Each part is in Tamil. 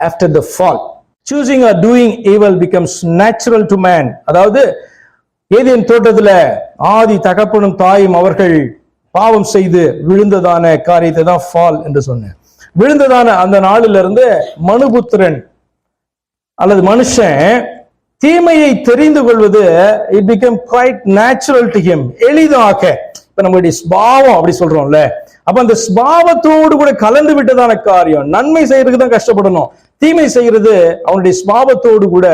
After the fall choosing or doing evil becomes natural to man அதாவது ஏதேன் தோட்டத்தில் ஆதி தகப்பனும் தாயும் அவர்கள் பாவம் செய்து விழுந்ததான காரியத்தை தான் ஃபால் என்று சொன்னேன். விழுந்ததான அந்த நாளிலிருந்து இருந்து மனுபுத்திரன் அல்லது மனுஷன் தீமையை தெரிந்து கொள்வது it become quite natural to him எளிதாக இப்ப நம்மளுடைய ஸ்பாவம் அப்படி சொல்றோம்ல அப்ப அந்த ஸ்பாவத்தோடு கூட கலந்து விட்டதான காரியம். நன்மை செய்யறதுக்கு தான் கஷ்டப்படணும். தீமை செய்யறது அவனுடைய ஸ்பாவத்தோடு கூட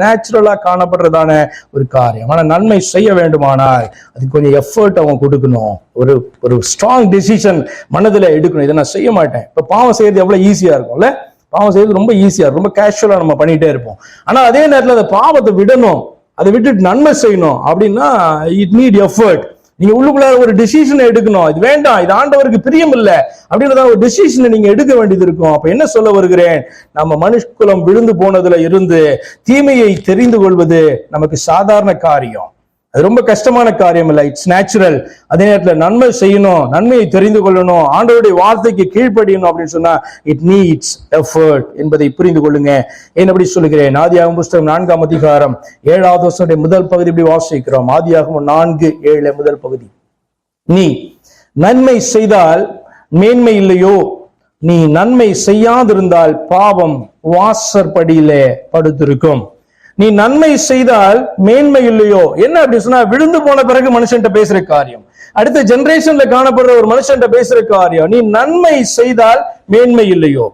நேச்சுரலா காணப்படுறதான ஒரு காரியம். ஆனா நன்மை செய்ய வேண்டுமானால் அதுக்கு கொஞ்சம் எஃபர்ட் அவன் கொடுக்கணும். ஒரு ஒரு ஸ்ட்ராங் டிசிஷன் மனதுல எடுக்கணும். இதை நான் செய்ய மாட்டேன். இப்ப பாவம் செய்யறது எவ்வளவு ஈஸியா இருக்கும்ல? பாவம் செய்யறது ரொம்ப ஈஸியா ரொம்ப கேஷுவலா நம்ம பண்ணிட்டே இருப்போம். ஆனா அதே நேரத்துல அந்த பாவத்தை விடணும். அதை விட்டுட்டு நன்மை செய்யணும் அப்படின்னா இட் நீட் எஃபர்ட் நீங்க உள்ளுக்குள்ள ஒரு டிசிஷன் எடுக்கணும். இது வேண்டாம் இது ஆண்டவருக்கு பிரியம் இல்ல அப்படின்றத ஒரு டிசிஷனை நீங்க எடுக்க வேண்டியது இருக்கும். அப்ப என்ன சொல்ல வருகிறேன்? நம்ம மனுஷ்குலம் விழுந்து போனதுல இருந்து தீமையை தெரிந்து கொள்வது நமக்கு சாதாரண காரியம். அது ரொம்ப கஷ்டமான காரியம் இல்லை. இட்ஸ் நேச்சுரல் அதே நேரத்தில் நன்மை செய்யணும் நன்மையை தெரிந்து கொள்ளணும் ஆண்டவருடைய வார்த்தைக்கு கீழ்ப்படியணும் அப்படின்னு சொன்னா இட் நீட்ஸ் எஃபர்ட் என்பதை புரிந்து கொள்ளுங்க. ஏன் அப்படி சொல்லுகிறேன்? ஆதியாகும் புஸ்தகம் நான்காம் அதிகாரம் ஏழாவது வருஷனுடைய முதல் பகுதி இப்படி வாசிக்கிறோம். ஆதியாகும் நான்கு ஏழு முதல் பகுதி. நீ நன்மை செய்தால் மேன்மை இல்லையோ? நீ நன்மை செய்யாதிருந்தால் பாவம் வாசற்படியிலே படுத்திருக்கும். நீ நன்மை செய்தால் மேன்மை இல்லையோ? என்ன அப்படி சொன்னா விழுந்து போன பிறகு மனுஷன்ட்ட பேசுற காரியம். அடுத்த ஜெனரேஷன்ல காணப்படுற ஒரு மனுஷன்ட்ட பேசுற காரியம். நீ நன்மை செய்தால் மேன்மை இல்லையோ?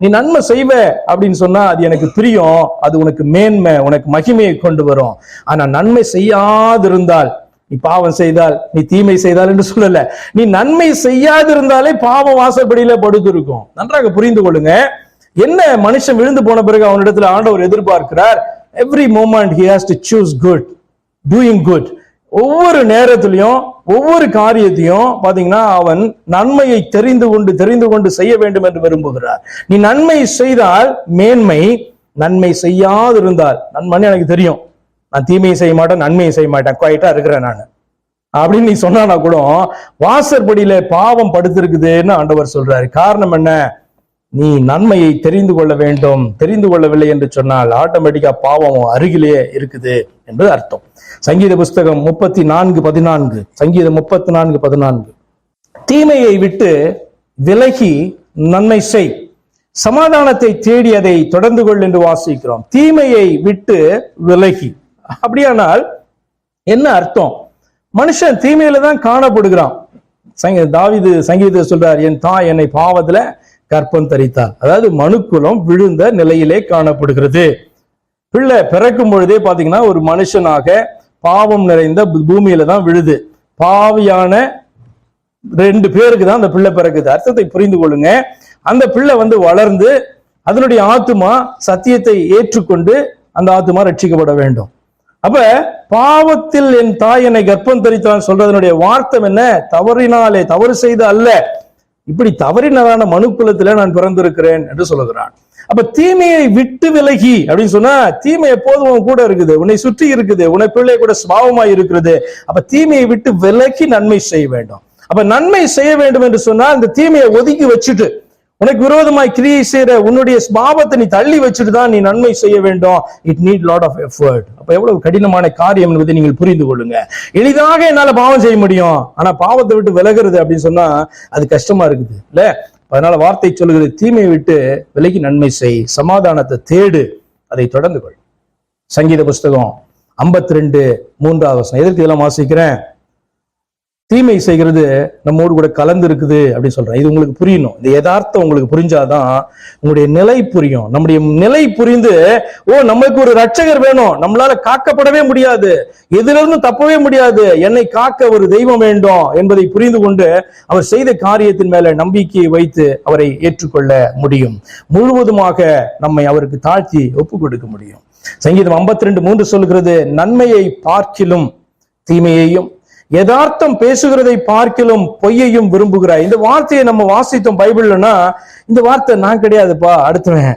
நீ நன்மை செய்வ அப்படின்னு சொன்னா அது எனக்கு பிரியம். அது உனக்கு மேன்மை உனக்கு மகிமையை கொண்டு வரும். ஆனா நன்மை செய்யாதிருந்தால் நீ பாவம் செய்தால் நீ தீமை செய்தால் என்று சொல்லல. நீ நன்மை செய்யாதிருந்தாலே பாவம் வாசப்படியில படுத்திருக்கும். நன்றாக புரிந்து கொள்ளுங்க. என்ன மனுஷன் விழுந்து போன பிறகு அவனிடத்துல ஆண்டவர் எதிர்பார்க்கிறார்? Every moment he has to choose good doing good ஒவ்வொரு நேரத்திலையும் ஒவ்வொரு காரியத்தையும் பாத்தீங்கன்னா அவன் நன்மையை தெரிந்து கொண்டு தெரிந்து கொண்டு செய்ய வேண்டும் என்று விரும்புகிறார். நீ நன்மை செய்தால் மேன்மை நன்மை செய்யாதிருந்தால் நன்மை எனக்கு தெரியும். நான் தீமையை செய்ய மாட்டேன் நன்மையை செய்ய மாட்டேன் குவாய்ட்டா இருக்கிறேன் நான். அப்படின்னு நீ சொன்னானா கூட வாசற்படியில பாவம் படுத்திருக்குதுன்னு ஆண்டவர் சொல்றாரு. காரணம் என்ன? நீ நன்மையை தெரிந்து கொள்ள வேண்டும். தெரிந்து கொள்ளவில்லை என்று சொன்னால் ஆட்டோமேட்டிக்கா பாவம் அருகிலேயே இருக்குது என்பது அர்த்தம். சங்கீத புஸ்தகம் முப்பத்தி நான்கு பதினான்கு. சங்கீதம் முப்பத்தி நான்கு பதினான்கு. தீமையை விட்டு விலகி நன்மை செய். சமாதானத்தை தேடி அதை தொடர்ந்து கொள் என்று வாசிக்கிறோம். தீமையை விட்டு விலகி. அப்படியானால் என்ன அர்த்தம்? மனுஷன் தீமையில தான் காணப்படுகிறான். சங்க தாவிது சங்கீத சொல்றார் என் தாய் என்னை பாவத்துல கற்பம் தரித்தார். அதாவது மனுக்குலம் விழுந்த நிலையிலே காணப்படுகிறது. பிள்ளை பிறக்கும் பொழுதே பார்த்தீங்கன்னா ஒரு மனுஷனாக பாவம் நிறைந்த பூமியில தான் விழுது. பாவியான ரெண்டு பேருக்கு தான் அந்த பிள்ளை பிறக்குது. அர்த்தத்தை புரிந்து கொள்ளுங்க. அந்த பிள்ளை வந்து வளர்ந்து அதனுடைய ஆத்துமா சத்தியத்தை ஏற்றுக்கொண்டு அந்த ஆத்துமா ரட்சிக்கப்பட வேண்டும். அப்ப பாவத்தில் என் தாய் என்னை கர்ப்பம் தரித்தான் சொல்றதனுடைய வார்த்தம் என்ன? தவறினாலே தவறு செய்து அல்ல. இப்படி தவறினதான மனுக்குலத்தில் நான் பிறந்திருக்கிறேன் என்று சொல்லுகிறான். அப்ப தீமையை விட்டு விலகி அப்படின்னு சொன்னா தீமை எப்போதும் உன் கூட இருக்குது உன்னை சுற்றி இருக்குது உன்னை பிள்ளை கூட சுபாவமா இருக்கிறது. அப்ப தீமையை விட்டு விலகி நன்மை செய்ய வேண்டும். அப்ப நன்மை செய்ய வேண்டும் என்று சொன்னா அந்த தீமையை ஒதுக்கி வச்சுட்டு உனக்கு விரோதமாய் கிரியை செய்யற உன்னுடைய ஸ்பாவத்தை நீ தள்ளி வச்சுட்டு தான் நீ நன்மை செய்ய வேண்டும். It need lot of effort அப்ப எவ்வளவு கடினமான காரியம் என்பதை நீங்கள் புரிந்து கொள்ளுங்க. எளிதாக என்னால பாவம் செய்ய முடியும். ஆனா பாவத்தை விட்டு விலகிறது அப்படின்னு சொன்னா அது கஷ்டமா இருக்குது. இல்ல? அதனால வார்த்தை சொல்லுகிறது தீமையை விட்டு விலகி நன்மை செய். சமாதானத்தை தேடு. அதை தொடர்ந்து கொள். சங்கீத புஸ்தகம் ஐம்பத்தி ரெண்டு மூன்றாவது வசனம். எதற்கு இதெல்லாம் வாசிக்கிறேன்? தீமை செய்கிறது நம்மோடு கூட கலந்து இருக்குது அப்படின்னு சொல்றேன். இது உங்களுக்கு புரியணும். இந்த யதார்த்தம் உங்களுக்கு புரிஞ்சாதான் உங்களுடைய நிலை புரியும். நம்முடைய நிலை புரிந்து ஓ நம்மளுக்கு ஒரு ரட்சகர் வேணும். நம்மளால காக்கப்படவே முடியாது. எதிலிருந்து தப்பவே முடியாது. என்னை காக்க ஒரு தெய்வம் வேண்டும் என்பதை புரிந்து கொண்டு அவர் செய்த காரியத்தின் மேல நம்பிக்கையை வைத்து அவரை ஏற்றுக்கொள்ள முடியும். முழுவதுமாக நம்மை அவருக்கு தாழ்த்தி ஒப்பு கொடுக்க முடியும். சங்கீதம் 52 ரெண்டு மூன்று சொல்கிறது நன்மையை பார்க்கிலும் தீமையையும் யதார்த்தம் பேசுகிறதை பார்க்கிலும் பொய்யையும் விரும்புகிறாய். இந்த வார்த்தையை நம்ம வாசித்தோம் பைபிள்லன்னா இந்த வார்த்தை நான் கிடையாதுப்பா அடுத்துவேன்.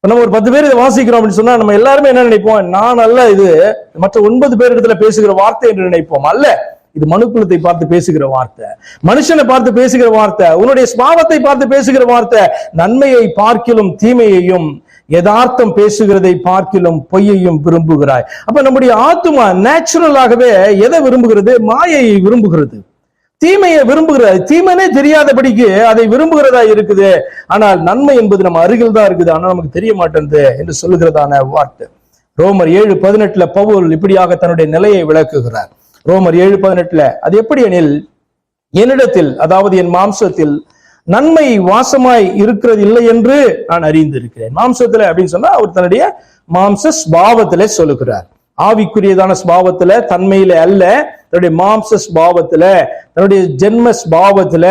நம்ம ஒரு பத்து பேர் இதை வாசிக்கிறோம் அப்படின்னு சொன்னா நம்ம எல்லாருமே என்ன நினைப்போம்? நான் அல்ல இது. மற்ற ஒன்பது பேர் இடத்துல பேசுகிற வார்த்தை என்று நினைப்போம். அல்ல. இது மனுக்குலத்தை பார்த்து பேசுகிற வார்த்தை. மனுஷனை பார்த்து பேசுகிற வார்த்தை. உன்னுடைய ஸ்பாவத்தை பார்த்து பேசுகிற வார்த்தை. நன்மையை பார்க்கிலும் தீமையையும் யதார்த்தம் பேசுகிறதை பார்க்கிலும் பொய்யையும் விரும்புகிறாய். அப்ப நம்முடைய ஆத்துமா நேச்சுரலாகவே எதை விரும்புகிறது? மாயையை விரும்புகிறது. தீமையை விரும்புகிறது தீமைனே தெரியாதபடிக்கு அதை விரும்புகிறதா இருக்குது? ஆனால் நன்மை என்பது நம்ம அருகில் தான் இருக்குது. ஆனா நமக்கு தெரிய மாட்டேங்குது என்று சொல்லுகிறதான வார்த்தை. ரோமர் ஏழு பதினெட்டுல பவுல் இப்படியாக தன்னுடைய நிலையை விளக்குகிறார். ரோமர் ஏழு பதினெட்டுல அது எப்படி எனில் என்னிடத்தில் அதாவது என் மாம்சத்தில் நன்மை வாசமாய் இருக்கிறது இல்லை என்று நான் அறிந்திருக்கிறேன். மாம்சத்துல அப்படின்னு சொன்னா அவர் தன்னுடைய மாம்ச ஸ்பாவத்திலே சொல்லுகிறார். ஆவிக்குரியதான ஸ்பாவத்துல தன்மையில அல்ல தன்னுடைய மாம்ச ஸ்பாவத்துல தன்னுடைய ஜென்ம ஸ்பாவத்துல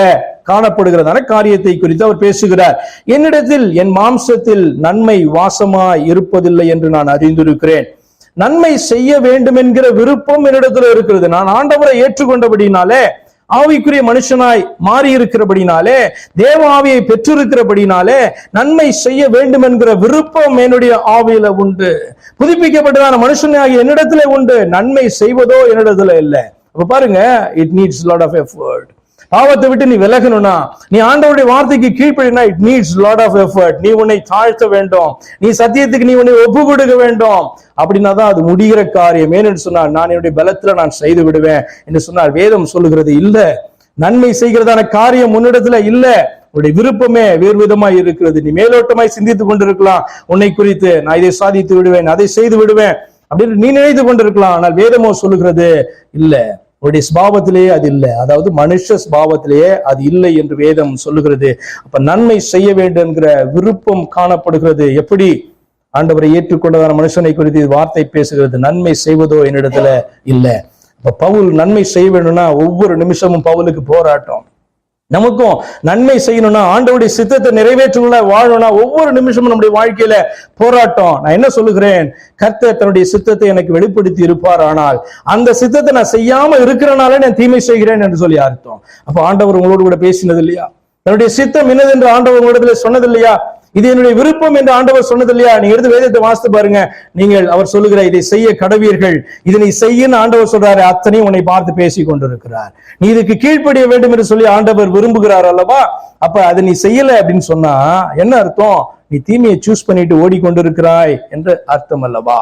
காணப்படுகிறதான காரியத்தை குறித்து அவர் பேசுகிறார். என்னிடத்தில் என் மாம்சத்தில் நன்மை வாசமாய் இருப்பதில்லை என்று நான் அறிந்திருக்கிறேன். நன்மை செய்ய வேண்டும் என்கிற விருப்பம் என்னிடத்துல இருக்கிறது. நான் ஆண்டவரை ஏற்றுக்கொண்டபடினாலே ஆவிக்குரிய மனுஷனாய் மாறி இருக்கிறபடினாலே தேவ ஆவியை பெற்றிருக்கிறபடினாலே நன்மை செய்ய வேண்டும் என்கிற விருப்பம் என்னுடைய ஆவியில உண்டு. புதுப்பிக்கப்பட்டதான மனுஷனாகிய என்னிடத்துல உண்டு. நன்மை செய்வதோ என்னிடத்துல இல்லை. அப்ப பாருங்க it needs lot of effort பாவத்தை விட்டு நீ விலகணும்னா நீ ஆண்டவருடைய வார்த்தைக்கு கீழ்ப்படினா it needs lot of effort நீ உன்னை தாழ்த்த வேண்டும். நீ சத்தியத்துக்கு நீ உன்னை ஒப்பு கொடுக்க வேண்டும். அப்படின்னா தான் அது முடிகிற காரியம். ஏன்னு சொன்னால் நான் என்னுடைய பலத்துல நான் செய்து விடுவேன் என்று சொன்னால் வேதம் சொல்லுகிறது இல்ல. நன்மை செய்கிறதான காரியம் முன்னிடத்துல இல்ல. உன்னுடைய விருப்பமே வேறு விதமாய் இருக்கிறது. நீ மேலோட்டமாய் சிந்தித்து கொண்டிருக்கலாம். உன்னை குறித்து நான் இதை சாதித்து விடுவேன் அதை செய்து விடுவேன். அப்படின்னு நீ நினைத்து கொண்டிருக்கலாம். ஆனால் வேதமோ சொல்லுகிறது இல்லை. அவருடைய ஸ்பாவத்திலேயே அது இல்லை. அதாவது மனுஷ ஸ்பாவத்திலேயே அது இல்லை என்று வேதம் சொல்லுகிறது. அப்ப நன்மை செய்ய வேண்டும் என்கிற விருப்பம் காணப்படுகிறது. எப்படி? ஆண்டவரை ஏற்றுக்கொண்டதான மனுஷனை குறித்து இது வார்த்தை பேசுகிறது. நன்மை செய்வதோ என்னிடத்துல இல்லை. இப்ப பவுல் நன்மை செய்ய வேணும்னா ஒவ்வொரு நிமிஷமும் பவுலுக்கு போராட்டம். நமக்கும் நன்மை செய்யணும்னா ஆண்டவுடைய சித்தத்தை நிறைவேற்றுள்ள வாழணும்னா ஒவ்வொரு நிமிஷமும் நம்முடைய வாழ்க்கையில போராட்டம். நான் என்ன சொல்லுகிறேன்? கர்த்தர் தன்னுடைய சித்தத்தை எனக்கு வெளிப்படுத்தி இருப்பார் ஆனால் அந்த சித்தத்தை நான் செய்யாம இருக்கிறனால நான் தீமை செய்கிறேன் என்று சொல்லி அர்த்தம். அப்ப ஆண்டவர் உங்களோடு கூட பேசினது இல்லையா? தன்னுடைய சித்தம் என்னது என்று ஆண்டவர் உங்களிடத்துல சொன்னது இல்லையா? இது என்னுடைய விருப்பம் என்று ஆண்டவர் சொன்னது இல்லையா? நீங்க எடுத்து வேதத்தை வாசித்து பாருங்க. நீங்கள் அவர் சொல்லுகிற இதை செய்ய கடவீர்கள். இதனை செய்யன்னு ஆண்டவர் சொல்றாரு. அத்தனையும் உன்னை பார்த்து பேசி கொண்டிருக்கிறார். நீ இதுக்கு கீழ்ப்படிய வேண்டும் என்று சொல்லி ஆண்டவர் விரும்புகிறார் அல்லவா? அப்ப அதை நீ செய்யல அப்படின்னு சொன்னா என்ன அர்த்தம்? நீ தீமையை சூஸ் பண்ணிட்டு ஓடிக்கொண்டிருக்கிறாய் என்று அர்த்தம் அல்லவா?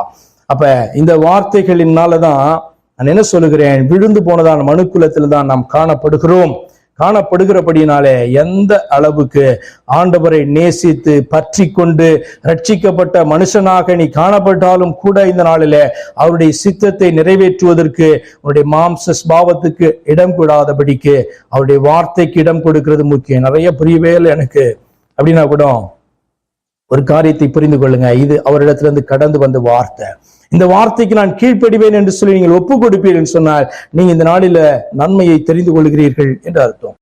அப்ப இந்த வார்த்தைகளினாலதான் நான் என்ன சொல்லுகிறேன்? விழுந்து போனதான் மனுக்குலத்தில் தான் நாம் காணப்படுகிறோம். காணப்படுகிறபடினாலே எந்த அளவுக்கு ஆண்டவரை நேசித்து பற்றி கொண்டு ரட்சிக்கப்பட்ட மனுஷனாக நீ காணப்பட்டாலும் கூட இந்த நாளில அவருடைய சித்தத்தை நிறைவேற்றுவதற்கு அவருடைய மாம்ச ஸ்பாவத்துக்கு இடம் கூடாதபடிக்கு அவருடைய வார்த்தைக்கு இடம் கொடுக்கிறது முக்கியம். நிறைய புரியவே இல்லை எனக்கு. அப்படின்னா கூட ஒரு காரியத்தை புரிந்து கொள்ளுங்க. இது அவரிடத்திலிருந்து கடந்து வந்த வார்த்தை. இந்த வார்த்தைக்கு நான் கீழ்ப்படிவேன் என்று சொல்லி நீங்கள் ஒப்பு கொடுப்பீர்கள் சொன்னால் நீங்க இந்த நாளில நன்மையை தெரிந்து கொள்கிறீர்கள் என்று அர்த்தம்.